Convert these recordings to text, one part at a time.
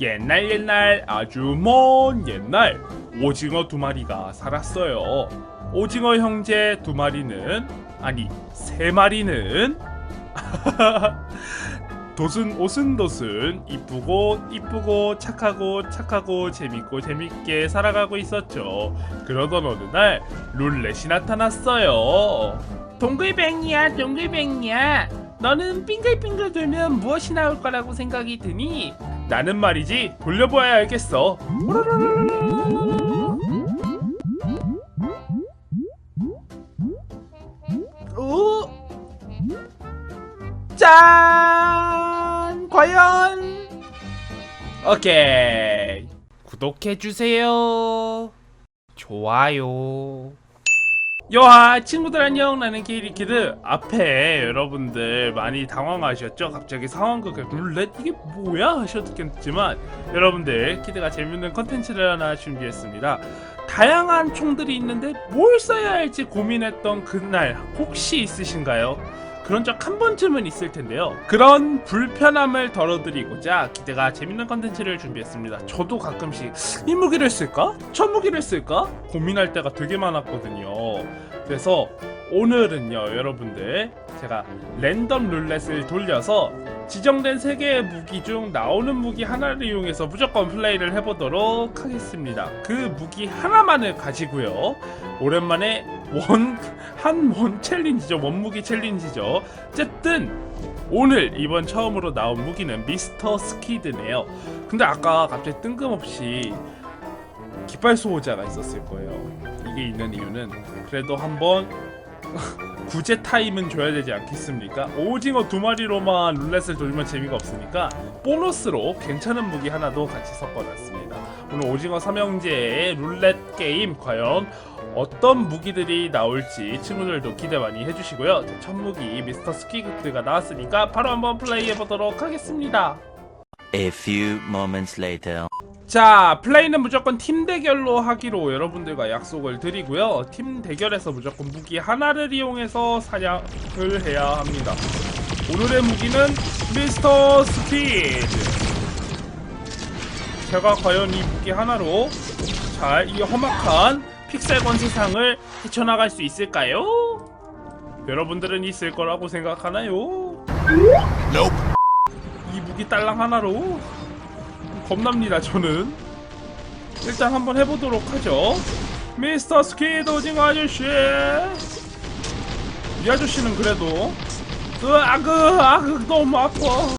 옛날 옛날 아주 먼 옛날 오징어 두 마리가 살았어요. 오징어 형제 두 마리는 아니 세 마리는 도순 오순도순 이쁘고 이쁘고 착하고 착하고 재밌고 재밌게 살아가고 있었죠. 그러던 어느 날 룰렛이 나타났어요. 동글뱅이야 동글뱅이야 너는 빙글빙글 돌면 무엇이 나올 거라고 생각이 드니 나는 말이지 돌려보아야 알겠어. 오! 짠! 과연! 오케이. 구독해주세요. 좋아요 요하 친구들 안녕. 나는 케이리키드. 앞에 여러분들 많이 당황하셨죠? 갑자기 상황극을 룰렛 이게 뭐야? 하셨겠지만 여러분들 키드가 재밌는 컨텐츠를 하나 준비했습니다. 다양한 총들이 있는데 뭘 써야 할지 고민했던 그날 혹시 있으신가요? 그런 적 한 번쯤은 있을 텐데요. 그런 불편함을 덜어드리고자 기대가 재밌는 컨텐츠를 준비했습니다. 저도 가끔씩 이 무기를 쓸까? 저 무기를 쓸까? 고민할 때가 되게 많았거든요. 그래서 오늘은요, 여러분들 제가 랜덤 룰렛을 돌려서 지정된 세 개의 무기 중 나오는 무기 하나를 이용해서 무조건 플레이를 해보도록 하겠습니다. 그 무기 하나만을 가지고요. 오랜만에 원, 한 원 챌린지죠. 원무기 챌린지죠. 어쨌든, 오늘 이번 처음으로 나온 무기는 미스터 스키드네요. 근데 아까 갑자기 뜬금없이 깃발 소호자가 있었을 거예요. 이게 있는 이유는 그래도 한번 구제 타임은 줘야 되지 않겠습니까? 오징어 두 마리로만 룰렛을 돌면 재미가 없으니까 보너스로 괜찮은 무기 하나도 같이 섞어놨습니다. 오늘 오징어 삼형제의 룰렛 게임 과연 어떤 무기들이 나올지 친구들도 기대 많이 해주시고요. 자, 첫 무기 미스터 스키그트가 나왔으니까 바로 한번 플레이해 보도록 하겠습니다. A few moments later. 자, 플레이는 무조건 팀 대결로 하기로 여러분들과 약속을 드리고요. 팀 대결에서 무조건 무기 하나를 이용해서 사냥을 해야 합니다. 오늘의 무기는 미스터 스피드. 제가 과연 이 무기 하나로 잘 이 험악한 픽셀건 세상을 헤쳐나갈 수 있을까요? 여러분들은 있을 거라고 생각하나요? 이 무기 딸랑 하나로 겁납니다 저는. 일단 한번 해보도록 하죠. 미스터 스키드 오징어 아저씨. 이 아저씨는 그래도 으아그 아그 너무 아파.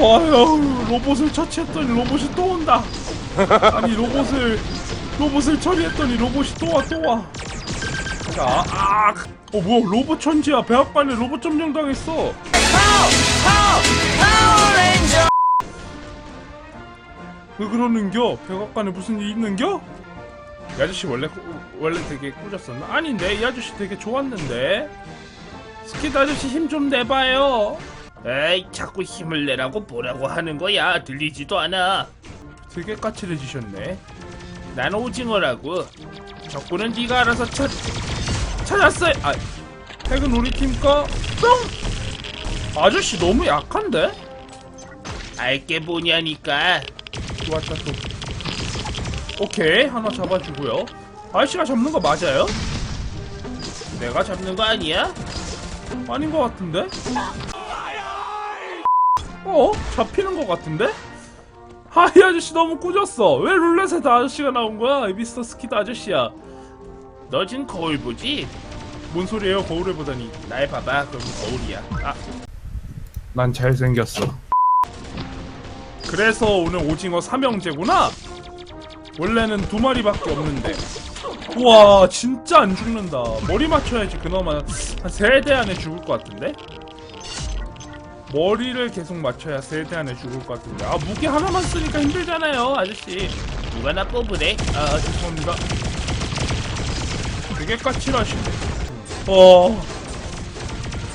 와요 로봇을 처치했더니 로봇이 또 온다. 아니 로봇을 로봇을 처리했더니 로봇이 또 와 또와 자, 아, 어 뭐야 로봇 천지야 배합반에 로봇 점령 당했어. 왜 그러는겨? 백악관에 무슨 일 있는겨? 이 아저씨 원래 꾸- 원래 되게 꾸졌었나? 아닌데 이 아저씨 되게 좋았는데. 스키드 아저씨 힘 좀 내봐요. 에이 자꾸 힘을 내라고 뭐라고 하는 거야 들리지도 않아 되게 까칠해지셨네. 난 오징어라고 적군은 네가 알아서 찾 찾았어요. 아, 핵은 우리 팀 거. 뿅. 아저씨 너무 약한데? 알게 뭐냐니까 좋았다 또. 오케이 하나 잡아주고요. 아저씨가 잡는 거 맞아요? 내가 잡는 거 아니야? 아닌 것 같은데? 어? 잡히는 것 같은데? 아, 이 아저씨 너무 꾸졌어. 왜 룰렛에 다 아저씨가 나온 거야? 이 미스터 스키드 아저씨야. 너 지금 거울 보지? 뭔 소리예요? 거울을 보다니. 날 봐봐 그럼 거울이야 아. 난 잘생겼어. 그래서 오늘 오징어 삼형제구나? 원래는 두 마리밖에 없는데. 우와, 진짜 안 죽는다. 머리 맞춰야지 그나마 한 세 대 안에 죽을 것 같은데? 머리를 계속 맞춰야 세 대 안에 죽을 것 같은데. 아, 무기 하나만 쓰니까 힘들잖아요, 아저씨. 누가 나 뽑으래? 아, 죄송합니다. 되게 까칠하시네. 어.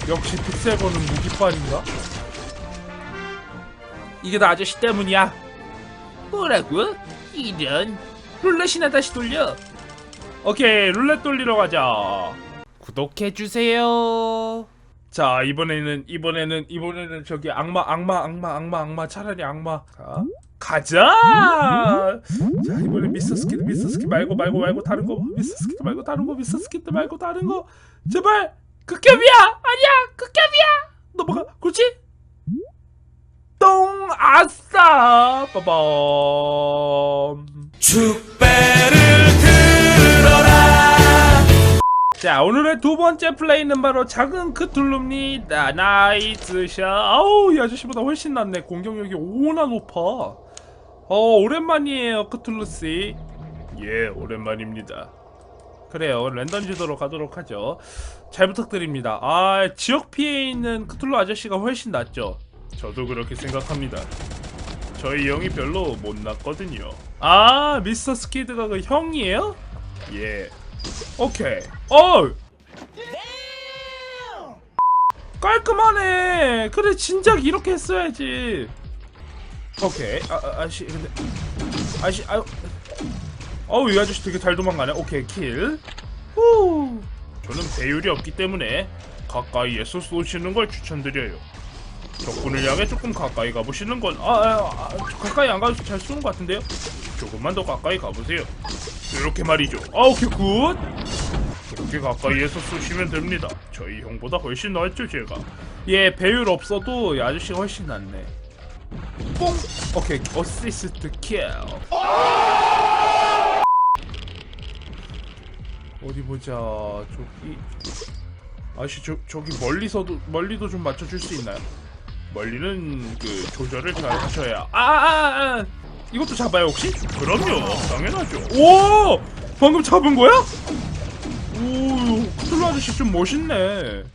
역시 픽셀거는 무기빨인가? 이게 다 아저씨 때문이야. 뭐라고? 이런 룰렛이나 다시 돌려. 오케이, 룰렛 돌리러 가자. 구독해주세요. 자 이번에는 이번에는 이번에는 저기 악마 악마 악마 악마 악마 차라리 악마 가 가자! 자 이번에 미스터 스키드 미스터 스키 말고 말고 말고 다른 거 미스터 스키드 말고 다른 거 미스터 스키드 말고 다른 거. 제발 극혐이야! 아니야! 극혐이야! 넘어가 그렇지? 똥 아싸! 빠밤. 자 오늘의 두 번째 플레이는 바로 작은 크툴루입니다. 나이스 샷. 아우 이 아저씨보다 훨씬 낫네. 공격력이 오나 높아 어 오랜만이에요 크툴루씨 예 오랜만입니다 그래요 랜덤 지도로 가도록 하죠 잘 부탁드립니다 아 지역 피해 있는 크툴루 아저씨가 훨씬 낫죠 저도 그렇게 생각합니다 저희 형이 별로 못 났거든요 아 미스터 스키드가 그 형이에요? 예 오케이. 어. 깔끔하네. 그래 진작 이렇게 했어야지. 오케이. 아, 아 아씨 근데 아씨 아유. 어우 이 아저씨 되게 잘 도망가네. 오케이 킬. 후. 저는 배율이 없기 때문에 가까이에서 쏘시는 걸 추천드려요. 적군을 향해 조금 가까이 가보시는 건 아, 아, 아 가까이 안 가도 잘 쏘는 것 같은데요? 조금만 더 가까이 가보세요. 이렇게 말이죠. 아, 오케이, 굿. 그렇게 가까이에서 쏘시면 됩니다. 저희 형보다 훨씬 낫죠, 제가. 예, 배율 없어도 이 아저씨가 훨씬 낫네. 뽕! 오케이 어시스트 킬 어디 보자 저기 아저씨, 저 저기 멀리서도 멀리도 좀 맞춰줄 수 있나요? 멀리는 그 조절을 잘 하셔야 아, 아, 아! 아. 이것도 잡아요 혹시? 그럼요 당연하죠 오 방금 잡은 거야? 오 크툴루 아저씨 좀 멋있네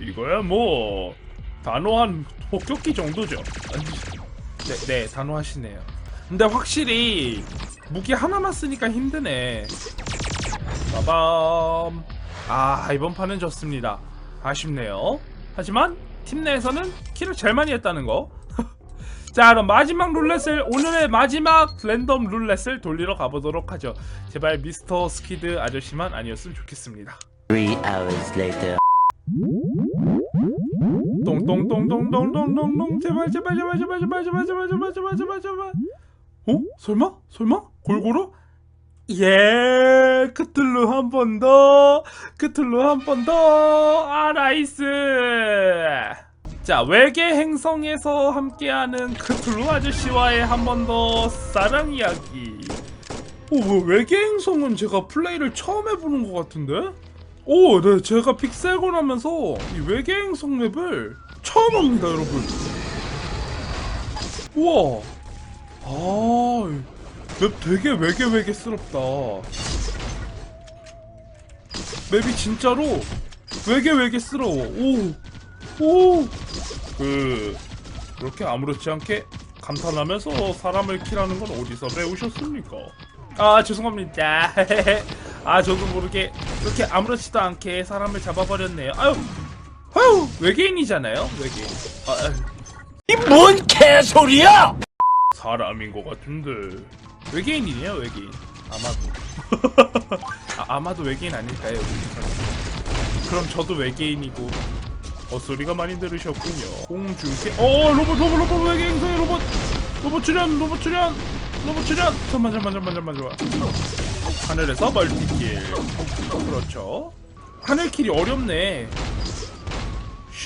이거야 뭐 단호한 폭격기 정도죠. 네, 네 단호하시네요. 근데 확실히 무기 하나만 쓰니까 힘드네. 빠밤. 아 이번 판은 졌습니다. 아쉽네요. 하지만 팀 내에서는 킬을 제일 많이 했다는 거. 자 그럼 마지막 룰렛을 오늘의 마지막 랜덤 룰렛을 돌리러 가보도록 하죠. 제발 미스터 스키드 아저씨만 아니었으면 좋겠습니다 똥똥똥똥똥똥똥똥 제발 제발 제발 제발 제발 제발 제발 제발 제발 제발 제발 어? 설마? 설마? 골고루? 예 크툴루 한 번더 크툴루 한 번더아 나이스 자 외계 행성에서 함께하는 크툴루 아저씨와의 한 번 더 사랑 이야기 오, 뭐 외계 행성은 제가 플레이를 처음 해보는 것 같은데? 오, 네, 제가 픽셀곤 하면서 이 외계 행성 맵을 처음 합니다, 여러분. 우와. 아, 맵 되게 외계 외계스럽다. 맵이 진짜로 외계 외계스러워. 오, 오. 그, 그렇게 아무렇지 않게 감탄하면서 사람을 킬하는 건 어디서 배우셨습니까? 아 죄송합니다. 아 저도 모르게 그렇게 아무렇지도 않게 사람을 잡아버렸네요. 아유, 아유 외계인이잖아요. 외계인. 아, 뭔 개소리야! 사람인 것 같은데 외계인이네요. 외계인. 아마도. 아, 아마도 외계인 아닐까요? 우리 그럼 저도 외계인이고 헛소리가 많이 들으셨군요. 공중계. 어 로봇 로봇 로봇 외계인성의 로봇. 로봇 출연 로봇 출연 로봇 출연. 잠만 잠만 잠만 잠만 잠만. 하늘에서 멀티킬. 그렇죠. 하늘킬이 어렵네.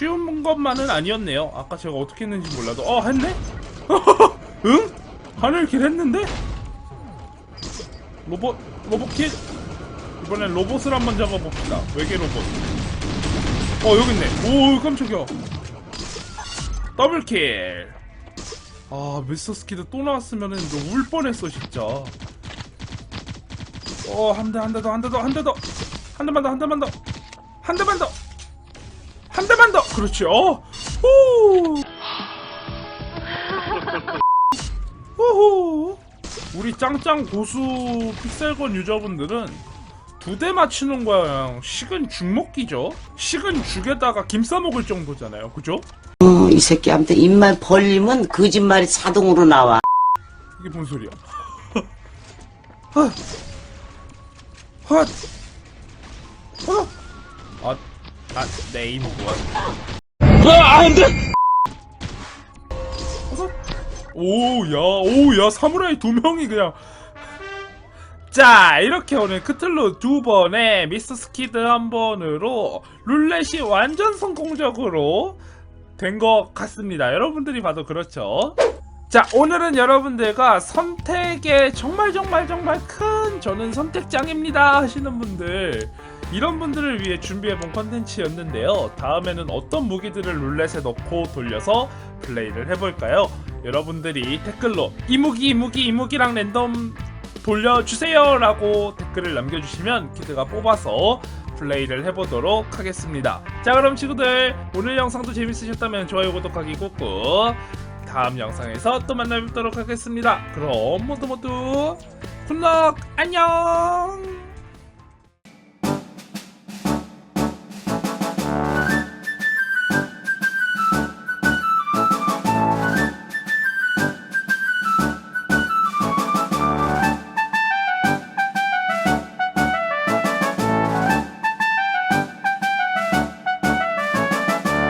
쉬운 것만은 아니었네요. 아까 제가 어떻게 했는지 몰라도 어 했네? 응? 하늘킬 했는데? 로봇 로봇킬 이번엔 로봇을 한번 잡아봅시다. 외계 로봇. 어 여기 있네. 오 깜짝이야. 더블킬. 아 미스터 스키드 또 나왔으면은 너울 뻔했어 진짜. 어한 대 한 대 더 한 대 더 한 대더한 대만 더 한 대만 더 한 대만 더 한 대만 더 그렇지 어 후. 후후 우리 짱짱 고수 픽셀건 유저분들은 두 대 맞추는 거야 그냥 식은 죽 먹기죠 식은 죽에다가 김 싸먹을 정도잖아요 그죠? 어, 이 새끼한테 입만 벌리면 거짓말이 자동으로 나와. 이게 뭔 소리야 헛 헛. 헛. 아, 아 네임 뭐야? 아 안 돼! 오 야 오 야 사무라이 두 명이 그냥 자 이렇게 오늘 크틀루 두 번에 미스터 스키드 한 번으로 룰렛이 완전 성공적으로 된 것 같습니다 여러분들이 봐도 그렇죠 자 오늘은 여러분들과 선택에 정말 정말 정말 큰 저는 선택장입니다 하시는 분들 이런 분들을 위해 준비해본 컨텐츠였는데요. 다음에는 어떤 무기들을 룰렛에 넣고 돌려서 플레이를 해볼까요? 여러분들이 댓글로 이 무기 이 무기 이 무기랑 랜덤 돌려주세요! 라고 댓글을 남겨주시면 키드가 뽑아서 플레이를 해보도록 하겠습니다. 자 그럼 친구들 오늘 영상도 재밌으셨다면 좋아요 구독하기 꾹꾹. 다음 영상에서 또 만나뵙도록 하겠습니다. 그럼 모두 모두 굿럭! 안녕